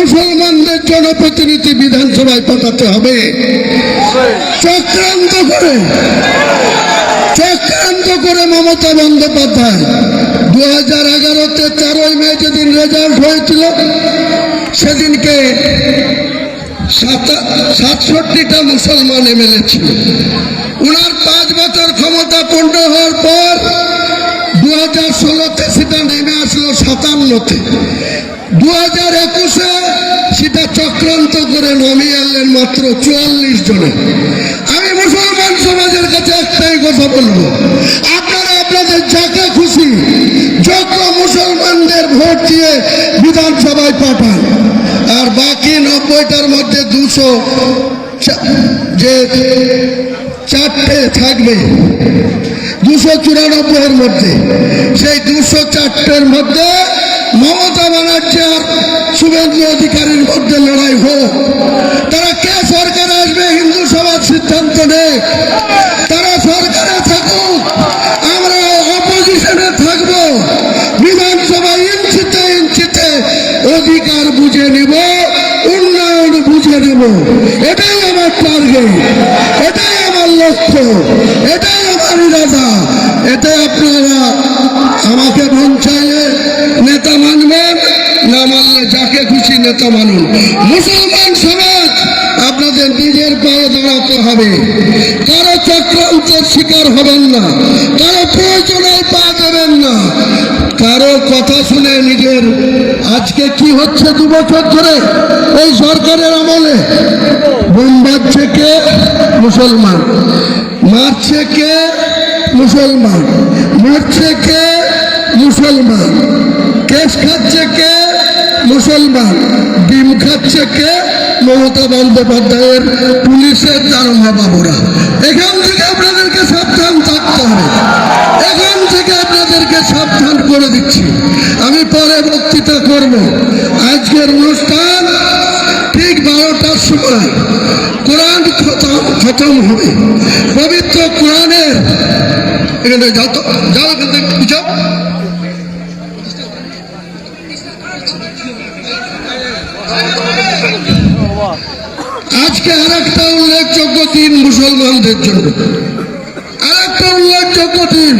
মুসলমানদের জনপ্রতিনিধি বিধানসভায় পাঠাতে হবে। চক্রান্ত করে। চক্রান্ত করে মমতা বন্দ্যোপাধ্যায়। দু হাজার এগারোতে তেরোই মে যেদিন রেজাল্ট হয়েছিল, সেদিনকে সাতা- সাতষট্টিটা মুসলমান এমএলএ ছিল। উনার পাঁচ বছর ক্ষমতা পূর্ণ হওয়ার পর দু হাজার ষোলোতে সেটা নেমে আসলো সাতান্নতে। দু হাজার সেটা চক্রান্ত করে নামিয়ে আনলেন মাত্র চুয়াল্লিশ জনে। আমি মুসলমান সমাজের কাছে একটাই কথা বলব। আপনারা আপনাদের যাকে খুশি যোগ্য মুসলমানদের ভোট দিয়ে বিধানসভায় পাঠান। আর বাকি নব্বইটার মধ্যে দুশো যে চারটে থাকবে দুশো চুরানব্বইয়ের মধ্যে। সেই দুশো চারটের মধ্যে মমতা ব্যানার্জি আর শুভেন্দু অধিকারীর মধ্যে লড়াই হোক। তারা কে সরকার আসবে হিন্দু সভার সিদ্ধান্ত নেই তারা সরকারে থাকুক, আমরা অপোজিশনে থাকব। বিধানসভা ইঞ্চিতে ইঞ্চিতে অধিকার বুঝে নিব, উন্নয়ন বুঝে নেব। এটাই আমার টার্গেট এটাই আমার লক্ষ্য এটাই আমার ইরাদা এতে আপনারা আমাকে মন চাইলে নেতা মানবেন না মানলে যাকে খুশি নেতা মানুন মুসলমান সমাজ, আপনাদের নিজের পায়ে দাঁড়াতে হবে। কারও চক্রান্তের শিকার হবেন না, কারও প্রয়োজনে পা দেবেন না। কারও কথা শুনে নিজের আজকে কি হচ্ছে দু বছর ধরে এই সরকারের আমলে? বোমবাচ্ছে কে? মুসলমান। মারছে কে? মুসলমান। মরছে কে? মুসলমান। কেস খাচ্ছে কে? মুসলমান, ডিম খাচ্ছে কে? মমতা বন্দ্যোপাধ্যায়ের পুলিশের দারোগা বাবুরা। এখান থেকে আপনাদেরকে সাবধান থাকতে হবে। এখান থেকে আপনাদেরকে সাবধান করে দিচ্ছি। আমি পরে বক্তৃতা করব। আজকের অনুষ্ঠান ঠিক বারোটার সময়। কোরআন খতম হবে। পবিত্র কোরআনের এখানে যত বুঝাও আজকে আর একটা উল্লেখযোগ্য দিন মুসলমানদের জন্য। আর একটা উল্লেখযোগ্য দিন,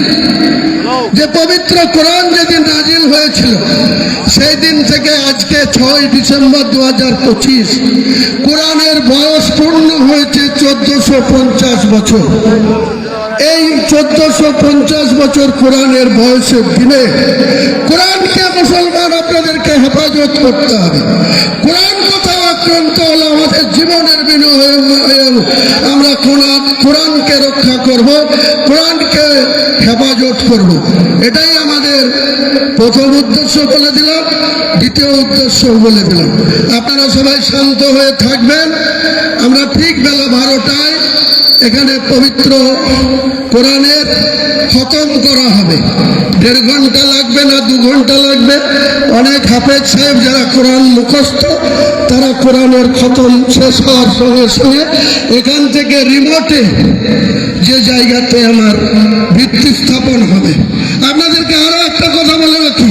যে পবিত্র কোরআন যেদিন নাজিল হয়েছিল, সেই দিন থেকে আজকে ছয় ডিসেম্বর দু হাজার পঁচিশ, কোরআনের বয়স পূর্ণ হয়েছে চোদ্দশো পঞ্চাশ বছর। এই চোদ্দশো পঞ্চাশ বছর কোরআনের বয়সের দিনে কোরআনকে মুসলমান আপনাদেরকে হেফাজত করতে হবে। কোরআন কোথাও আক্রান্ত হলে আমাদের জীবনের বিনিময়ে আমরা কোরআন কোরআনকে রক্ষা করব, কোরআনকে হেফাজত করব। এটাই আমাদের প্রথম উদ্দেশ্য বলে দিলাম, দ্বিতীয় উদ্দেশ্য বলে দিলাম। আপনারা সবাই শান্ত হয়ে থাকবেন। আমরা ঠিক বেলা বারোটায় এখানে পবিত্র কোরআনের খতম করা হবে। দেড় ঘণ্টা লাগবে না, দু ঘণ্টা লাগবে। অনেক হাফেজ সাহেব যারা কোরআন মুখস্থ, তারা কোরআনের খতম শেষ হওয়ার সঙ্গে সঙ্গে এখান থেকে রিমোটে যে জায়গাতে আমার ভিত্তি স্থাপন হবে। আপনাদেরকে আরও একটা কথা বলে রাখি।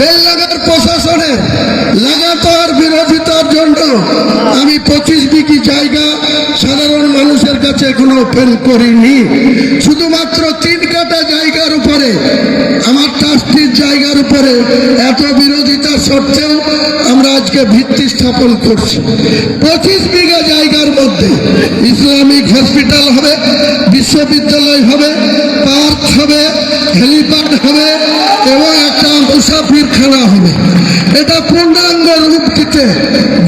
বেললাগার প্রশাসনের লাগাতার বিরোধিতার জন্য আমি পঁচিশ বিঘি জায়গা সাধারণ কাছে এখনও ওপেন করিনি। শুধুমাত্র তিন কাটা জায়গার উপরে, আমার ট্রাস্টির জায়গার উপরে এত বিরোধিতা সত্ত্বেও আমরা আজকে ভিত্তি স্থাপন করছি। পঁচিশ বিঘা জায়গার মধ্যে ইসলামিক হসপিটাল হবে, বিশ্ববিদ্যালয় হবে, পার্ক হবে, হেলিপ্যাড হবে, এবং একটা মুসাফিরখানা হবে। এটা পূর্ণাঙ্গ রূপ দিতে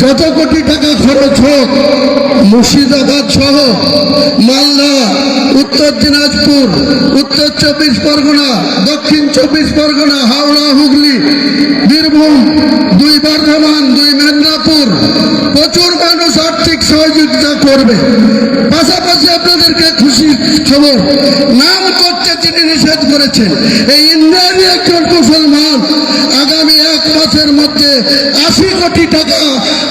যত কোটি টাকা খরচ হোক মুর্শিদাবাদ সহ মালদা, উত্তর দিনাজপুর, উত্তর চব্বিশ পরগনা, দক্ষিণ চব্বিশ পরগনা, হাওড়া, হুগলি, বীরভূম, দুই বর্ধমান, দুই মেদিনীপুর প্রচুর মানুষ আর্থিক সহযোগিতা করবে। পাশাপাশি আপনাদেরকে খুশি খবর, নাম করতে তিনি নিষেধ করেছেন, এই ইন্দ্রাণী একজন মুসলমান, আগামী এক মাসের মধ্যে আশি কোটি টাকা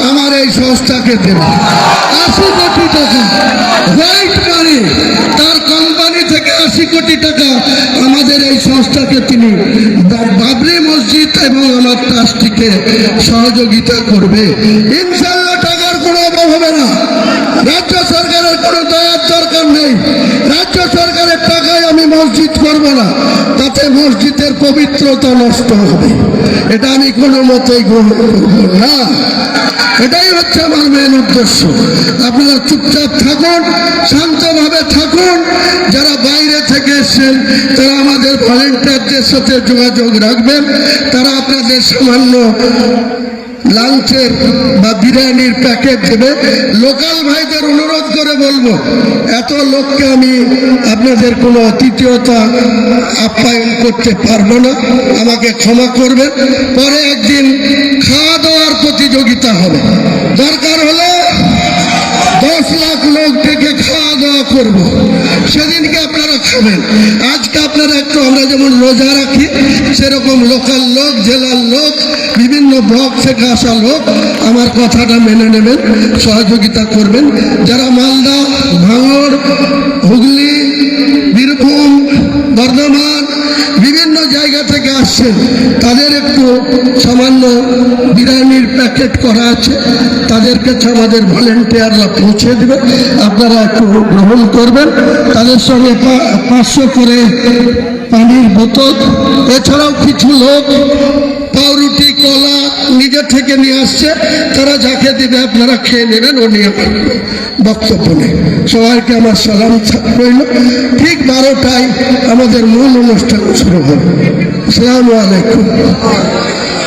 আমার এই সংস্থাকে দেবে। আশি কোটি টাকা হোয়াইট মানি তার কোম্পানি থেকে আশি কোটি টাকা আমাদের এই সংস্থাকে তিনি বাবরি মসজিদ এবং আমার ট্রাস্টিকে সহযোগিতা করবে। ইনশাল্লাহ টাকার কোনো অভাব হবে না রাজ্য সরকারের কোনো দয়ার দরকার নেই। রাজ্য সরকারের টাকায় আমি মসজিদ করব না। তাতে মসজিদের পবিত্রতা নষ্ট হবে। এটা আমি কোনো মতেই গ্রহণ করব না। এটাই হচ্ছে আমার মেন উদ্দেশ্য। আপনারা চুপচাপ থাকুন, শান্তভাবে থাকুন। যারা বাইরে থেকে এসছেন, তারা আমাদের ভলেন্টিয়ারদের সাথে যোগাযোগ রাখবেন। তারা আপনাদের সামান্য লাঞ্চের বা বিরিয়ানির প্যাকেট দেবে। লোকাল ভাইদের অনুরোধ করে বলব, এত লোককে আমি আপনাদের কোনো অতিথিয়তা আপ্যায়ন করতে পারব না। আমাকে ক্ষমা করবে পরে একদিন খাওয়া দাওয়ার প্রতিযোগিতা হবে। দরকার হলে দশ লাখ লোক করব। সেদিনকে আপনারা খাবেন। আজকে আপনারা একটু আমরা যেমন রোজা রাখি, সেরকম লোকাল লোক, জেলার লোক, বিভিন্ন ব্লক থেকে আসা লোক আমার কথাটা মেনে নেবেন, সহযোগিতা করবেন। যারা মালদা, ভাঙড়, হুগলি, বীরভূম, বর্ধমান, বিভিন্ন জায়গা থেকে আসছেন, তাদের একটু সামান্য বিরিয়ানির প্যাকেট করা আছে কাছে আমাদের ভলেন্টিয়াররা পৌঁছে দেবে। আপনারা একটু গ্রহণ করবেন। তাদের সঙ্গে পাঁচশো করে পানির বোতল। এছাড়াও কিছু লোক পাউরুটি, কলা নিজে থেকে নিয়ে আসছে। তারা যাকে দিবে আপনারা খেয়ে নেবেন ও নিয়ে বক্তব্য নেই সবাইকে আমার সালাম রইল। ঠিক বারোটায় আমাদের মূল অনুষ্ঠান শুরু হবে। আসসালামু আলাইকুম।